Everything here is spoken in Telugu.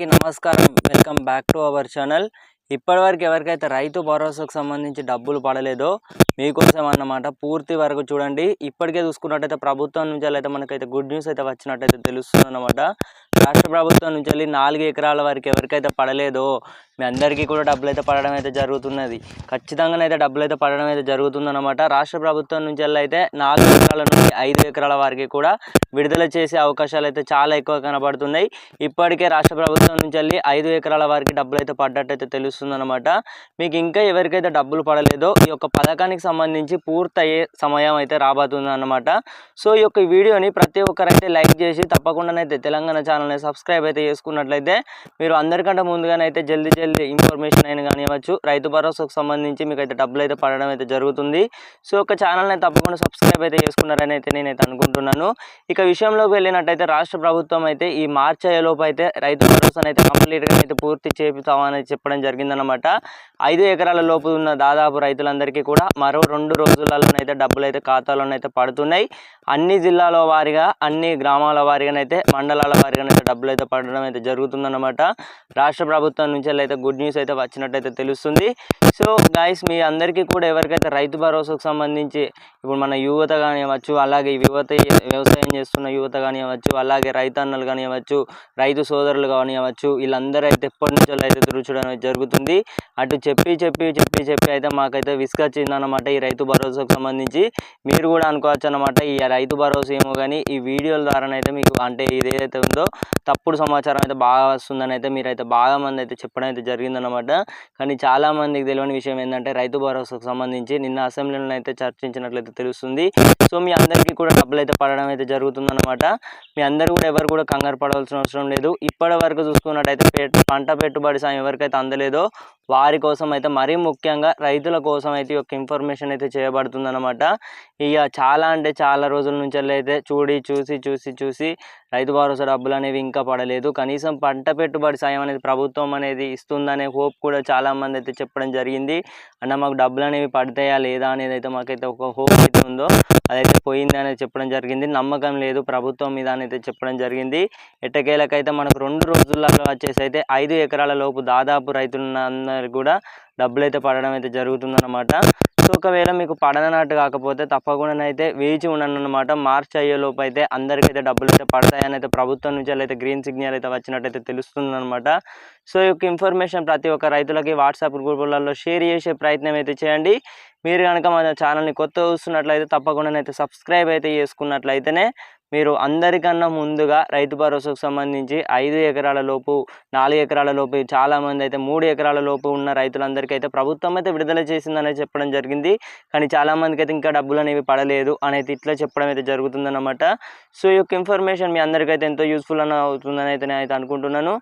అందరికీ నమస్కారం. Welcome back to our channel. ఇప్పటివరకు ఎవరికైతే రైతు భరోసాకు సంబంధించి డబ్బులు పడలేదో మీకోసం అన్నమాట పూర్తి వరకు చూడండి. ఇప్పటికే చూసుకున్నట్టయితే ప్రభుత్వం నుంచి అయితే మనకైతే గుడ్ న్యూస్ అయితే వచ్చినట్టయితే తెలుస్తుంది అన్నమాట. రాష్ట్ర ప్రభుత్వం నుంచి వెళ్ళి నాలుగు ఎకరాల వరకు ఎవరికైతే పడలేదో మీ అందరికీ కూడా డబ్బులు అయితే పడడం అయితే జరుగుతున్నది. ఖచ్చితంగానైతే డబ్బులు అయితే పడడం అయితే జరుగుతుందన్నమాట. రాష్ట్ర ప్రభుత్వం నుంచి వెళ్ళి అయితే నాలుగు ఎకరాల నుండి ఐదు ఎకరాల వరకు కూడా విడుదల చేసే అవకాశాలు అయితే చాలా ఎక్కువ కనబడుతున్నాయి. ఇప్పటికే రాష్ట్ర ప్రభుత్వం నుంచి వెళ్ళి ఐదు ఎకరాల వరకు డబ్బులు అయితే పడ్డట్టు అయితే తెలుస్తుందన్నమాట. మీకు ఇంకా ఎవరికైతే డబ్బులు పడలేదో ఈ యొక్క పథకానికి సంబంధించి పూర్తయ్యే సమయం అయితే రాబోతుంది అన్నమాట సో ఈ యొక్క వీడియోని ప్రతి ఒక్కరైతే లైక్ చేసి తప్పకుండానైతే తెలంగాణ ఛానల్ని సబ్స్క్రైబ్ అయితే చేసుకున్నట్లయితే మీరు అందరికంటే ముందుగానైతే జల్దీ జల్దీ ఇన్ఫర్మేషన్ అయినా కానివ్వచ్చు రైతు భరోసాకు సంబంధించి మీకు అయితే డబ్బులు అయితే పడడం అయితే జరుగుతుంది. సో ఒక ఛానల్ని తప్పకుండా సబ్స్క్రైబ్ అయితే చేసుకున్నారని అయితే నేనైతే అనుకుంటున్నాను. ఇక విషయంలోకి వెళ్ళినట్టయితే రాష్ట్ర ప్రభుత్వం అయితే ఈ మార్చి అయ్యేలోపు అయితే రైతు భరోసాను అయితే కంప్లీట్గా అయితే పూర్తి చేపిస్తామని చెప్పడం జరిగిందనమాట ఐదు ఎకరాల లోపు ఉన్న దాదాపు రైతులందరికీ కూడా మరో రెండు రోజులలోనైతే డబ్బులు అయితే ఖాతాలోనైతే పడుతున్నాయి. అన్ని జిల్లాల వారిగా అన్ని గ్రామాల వారిగానైతే మండలాల వారిగానైతే డబ్బులు అయితే పడడం అయితే జరుగుతుందన్నమాట. రాష్ట్ర ప్రభుత్వం నుంచి అయితే గుడ్ న్యూస్ అయితే వచ్చినట్టయితే తెలుస్తుంది. సో గాయస్ మీ అందరికీ కూడా ఎవరికైతే రైతు భరోసాకు సంబంధించి ఇప్పుడు మన యువత కానివ్వచ్చు అలాగే యువత వ్యవసాయం చేస్తున్న యువత కానివ్వచ్చు అలాగే రైతన్నలు కానివ్వచ్చు రైతు సోదరులు కానివ్వచ్చు వీళ్ళందరూ అయితే ఎప్పటి నుంచో అయితే ఎదురు జరుగుతుంది. అటు చెప్పి చెప్పి చెప్పి చెప్పి అయితే మాకైతే విసుకొచ్చిందనమాట ఈ రైతు భరోసాకు సంబంధించి. మీరు కూడా అనుకోవచ్చు అనమాట ఈ రైతు భరోసా ఏమో కానీ ఈ వీడియోల ద్వారానైతే మీకు అంటే ఇదేదైతే ఏదైతే ఉందో తప్పుడు సమాచారం అయితే బాగా వస్తుందని అయితే మీరైతే బాగా మంది అయితే చెప్పడం అయితే జరిగిందనమాట కానీ చాలా మందికి తెలియని విషయం ఏంటంటే రైతు భరోసాకు సంబంధించి నిన్న అసెంబ్లీలో అయితే చర్చించినట్లయితే తెలుస్తుంది. సో మీ అందరికీ కూడా డబ్బులు అయితే పడడం అయితే జరుగుతుందన్నమాట. మీ అందరూ కూడా ఎవరు కూడా కంగారు పడవలసిన అవసరం లేదు. ఇప్పటి వరకు చూసుకున్నట్టయితే పంట పెట్టుబడి సాయం ఎవరికైతే అందలేదో వారి కోసం అయితే మరీ ముఖ్యంగా రైతుల కోసం అయితే ఈ యొక్క ఇన్ఫర్మేషన్ అయితే చేయబడుతుందన్నమాట. ఇక చాలా అంటే చాలా రోజుల నుంచి అయితే చూడి చూసి చూసి చూసి రైతు భరోసా డబ్బులు అనేవి ఇంకా పడలేదు. కనీసం పంట పెట్టుబడి సాయం అనేది ప్రభుత్వం అనేది ఇస్తుందనే హోప్ కూడా చాలా మంది అయితే చెప్పడం జరిగింది. అన్న మాకు డబ్బులు అనేవి పడతాయా లేదా అనేది అయితే మాకైతే ఒక హోప్ అయితే ఉందో అదైతే పోయింది అనేది చెప్పడం జరిగింది. నమ్మకం లేదు. ప్రభుత్వం మీద అనేది అయితే చెప్పడం జరిగింది. ఎట్టకేలకైతే మనకు రెండు రోజులలో వచ్చేసి అయితే ఐదు ఎకరాల లోపు దాదాపు రైతులందరికీ కూడా డబ్బులు అయితే పడడం అయితే జరుగుతుందన్నమాట. ఒకవేళ మీకు పడనట్టు కాకపోతే తప్పకుండా అయితే వేచి ఉండను అనమాట మార్చ్ అయ్యేలోపు అయితే అందరికైతే డబ్బులు అయితే పడతాయని అయితే ప్రభుత్వం నుంచి అయితే గ్రీన్ సిగ్నల్ అయితే వచ్చినట్టయితే తెలుస్తుంది అనమాట సో ఈ యొక్క ఇన్ఫర్మేషన్ ప్రతి ఒక్క రైతులకి వాట్సాప్ గ్రూపులలో షేర్ చేసే ప్రయత్నం అయితే చేయండి. మీరు కనుక మన ఛానల్ని కొత్త చూస్తున్నట్లయితే తప్పకుండా అయితే సబ్స్క్రైబ్ అయితే చేసుకున్నట్లయితేనే మీరు అందరికన్నా ముందుగా రైతు భరోసాకు సంబంధించి ఐదు ఎకరాల లోపు నాలుగు ఎకరాల లోపు చాలామంది అయితే మూడు ఎకరాల లోపు ఉన్న రైతులందరికీ అయితే ప్రభుత్వం అయితే విడుదల చేసిందని చెప్పడం జరిగింది. కానీ చాలామందికి అయితే ఇంకా డబ్బులు అనేవి పడలేదు అనేది ఇట్లా చెప్పడం అయితే జరుగుతుందన్నమాట. సో ఈ యొక్క ఇన్ఫర్మేషన్ మీ అందరికైతే ఎంతో యూస్ఫుల్ అని అవుతుందని అయితే నేను అయితే అనుకుంటున్నాను.